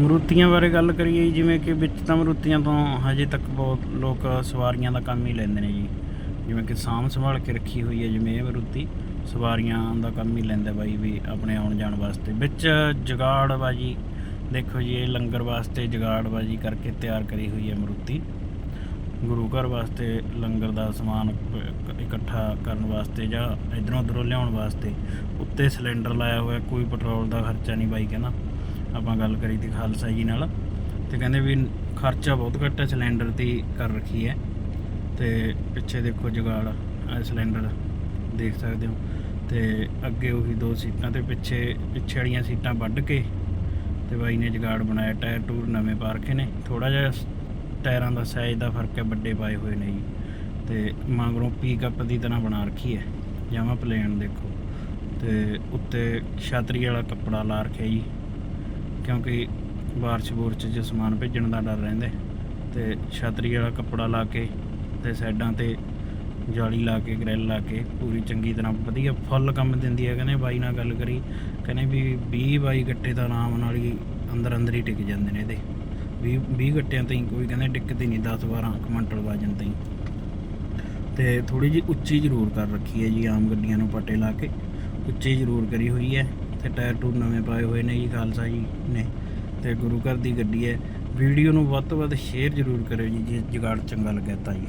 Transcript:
ਮਰੂਤੀਆਂ ਬਾਰੇ ਗੱਲ ਕਰੀਏ ਜਿਵੇਂ ਕਿ ਵਿੱਚ ਤਾਂ ਮਰੂਤੀਆਂ ਤੋਂ ਹਜੇ ਤੱਕ ਬਹੁਤ ਲੋਕ ਸਵਾਰੀਆਂ ਦਾ ਕੰਮ ਹੀ ਲੈਂਦੇ ਨੇ ਜੀ। ਜਿਵੇਂ ਕਿ ਸਾਂਭ ਸੰਭਾਲ ਕੇ ਰੱਖੀ ਹੋਈ ਹੈ ਜਿਵੇਂ ਇਹ ਮਰੂਤੀ, ਸਵਾਰੀਆਂ ਦਾ ਕੰਮ ਹੀ ਲੈਂਦਾ ਬਾਈ ਵੀ ਆਪਣੇ ਆਉਣ ਜਾਣ ਵਾਸਤੇ। ਵਿੱਚ ਜਗਾੜ ਬਾਜੀ ਦੇਖੋ ਜੀ, ਇਹ ਲੰਗਰ ਵਾਸਤੇ ਜਗਾੜ ਬਾਜੀ ਕਰਕੇ ਤਿਆਰ ਕਰੀ ਹੋਈ ਹੈ ਮਰੂਤੀ। ਗੁਰੂ ਘਰ ਵਾਸਤੇ ਲੰਗਰ ਦਾ ਸਮਾਨ ਇਕੱਠਾ ਕਰਨ ਵਾਸਤੇ ਜਾਂ ਇਧਰੋਂ ਉਧਰੋਂ ਲਿਆਉਣ ਵਾਸਤੇ ਉੱਤੇ ਸਿਲੰਡਰ ਲਾਇਆ ਹੋਇਆ, ਕੋਈ ਪੈਟਰੋਲ ਦਾ ਖਰਚਾ ਨਹੀਂ ਬਾਈ ਕਹਿੰਦਾ। ਆਪਾਂ ਗੱਲ ਕਰੀ ਤੀ ਖਾਲਸਾ ਜੀ ਨਾਲ, ਤੇ ਕਹਿੰਦੇ ਵੀ ਖਰਚਾ ਬਹੁਤ ਘੱਟ ਹੈ, ਸਿਲੰਡਰ ਦੀ ਕਰ ਰੱਖੀ ਹੈ। ਤੇ ਪਿੱਛੇ ਦੇਖੋ ਜਗਾੜ ਆ ਸਿਲੰਡਰ ਦੇਖ ਸਕਦੇ ਹੋ। ਤੇ ਅੱਗੇ ਉਹੀ ਦੋ ਸੀਟਾਂ ਤੇ ਪਿੱਛੇ ਪਿੱਛੇ ਵਾਲੀਆਂ ਸੀਟਾਂ ਵੱਢ ਕੇ ਤੇ ਬਾਈ ਨੇ ਜੁਗਾੜ ਬਣਾਇਆ, ਟਾਇਰ ਟੂਰ ਨਵੇਂ ਪਾ ਰੱਖੇ ਨੇ। ਥੋੜਾ ਜਿਹਾ ਟਾਇਰਾਂ ਦਾ ਸਾਈਜ਼ ਦਾ ਫ਼ਰਕ ਹੈ, ਵੱਡੇ ਪਾਏ ਹੋਏ ਨੇ ਜੀ। ਤੇ ਮਗਰੋਂ ਪੀਕਅਪ ਦੀ ਤਰ੍ਹਾਂ ਬਣਾ ਰੱਖੀ ਹੈ ਜਾਵਾਂ ਪਲੇਨ ਦੇਖੋ। ਤੇ ਉੱਤੇ ਛਾਤਰੀ ਵਾਲਾ ਕੱਪੜਾ ਲਾ ਰੱਖਿਆ ਜੀ। ਕਿਉਂਕਿ ਬਾਰਿਸ਼ ਬੁਰਸ਼ 'ਚ ਸਮਾਨ ਭੇਜਣ ਦਾ ਡਰ ਰਹਿੰਦਾ ਹੈ। ਤੇ ਛਾਤਰੀ ਵਾਲਾ ਕੱਪੜਾ ਲਾ ਕੇ ਤੇ ਸਾਈਡਾਂ ਤੇ ਜਾਲੀ ਲਾ ਕੇ ਗ੍ਰਿਲ ਲਾ ਕੇ ਪੂਰੀ ਚੰਗੀ ਤਰ੍ਹਾਂ ਵਧੀਆ ਫੁੱਲ ਕੰਮ ਦਿੰਦੀ ਹੈ। ਕਹਿੰਦੇ ਬਾਈ ਨਾਲ ਗੱਲ ਕਰੀ, ਕਹਿੰਦੇ ਵੀ 20 ਬਾਈ ਗੱਟੇ ਦਾ ਆਰਾਮ ਨਾਲ ਹੀ ਅੰਦਰ ਅੰਦਰ ਹੀ ਟਿਕ ਜਾਂਦੇ ਨੇ ਇਹਦੇ। 20 20 ਗੱਟਿਆਂ ਤਾਈਂ ਕੋਈ ਕਹਿੰਦੇ ਟਿਕਦੀ ਨਹੀਂ 10 12 ਕੁਇੰਟਲ ਵਜਨ ਤਾਈਂ। ਤੇ ਥੋੜੀ ਜਿਹੀ ਉੱਚੀ ਜ਼ਰੂਰ ਕਰ ਰੱਖੀ ਹੈ ਜੀ, ਆਮ ਗੱਡੀਆਂ ਨੂੰ ਪੱਟੇ ਲਾ ਕੇ। ਉੱਚੀ ਜ਼ਰੂਰ ਕਰੀ ਹੋਈ ਹੈ। ਤੇ ਟਾਇਰ ਟੂਰ ਨਵੇਂ ਪਾਏ ਹੋਏ ਨੇ ਜੀ, ਖਾਲਸਾ ਜੀ ਨੇ ਤੇ ਗੁਰੂ ਘਰ ਦੀ ਗੱਡੀ ਹੈ। ਵੀਡੀਓ ਨੂੰ ਵੱਧ ਤੋਂ ਵੱਧ ਸ਼ੇਅਰ ਜ਼ਰੂਰ ਕਰਿਓ ਜੀ, ਜੇ ਜਗਾੜ ਚੰਗਾ ਲੱਗਿਆ ਤਾਂ ਜੀ।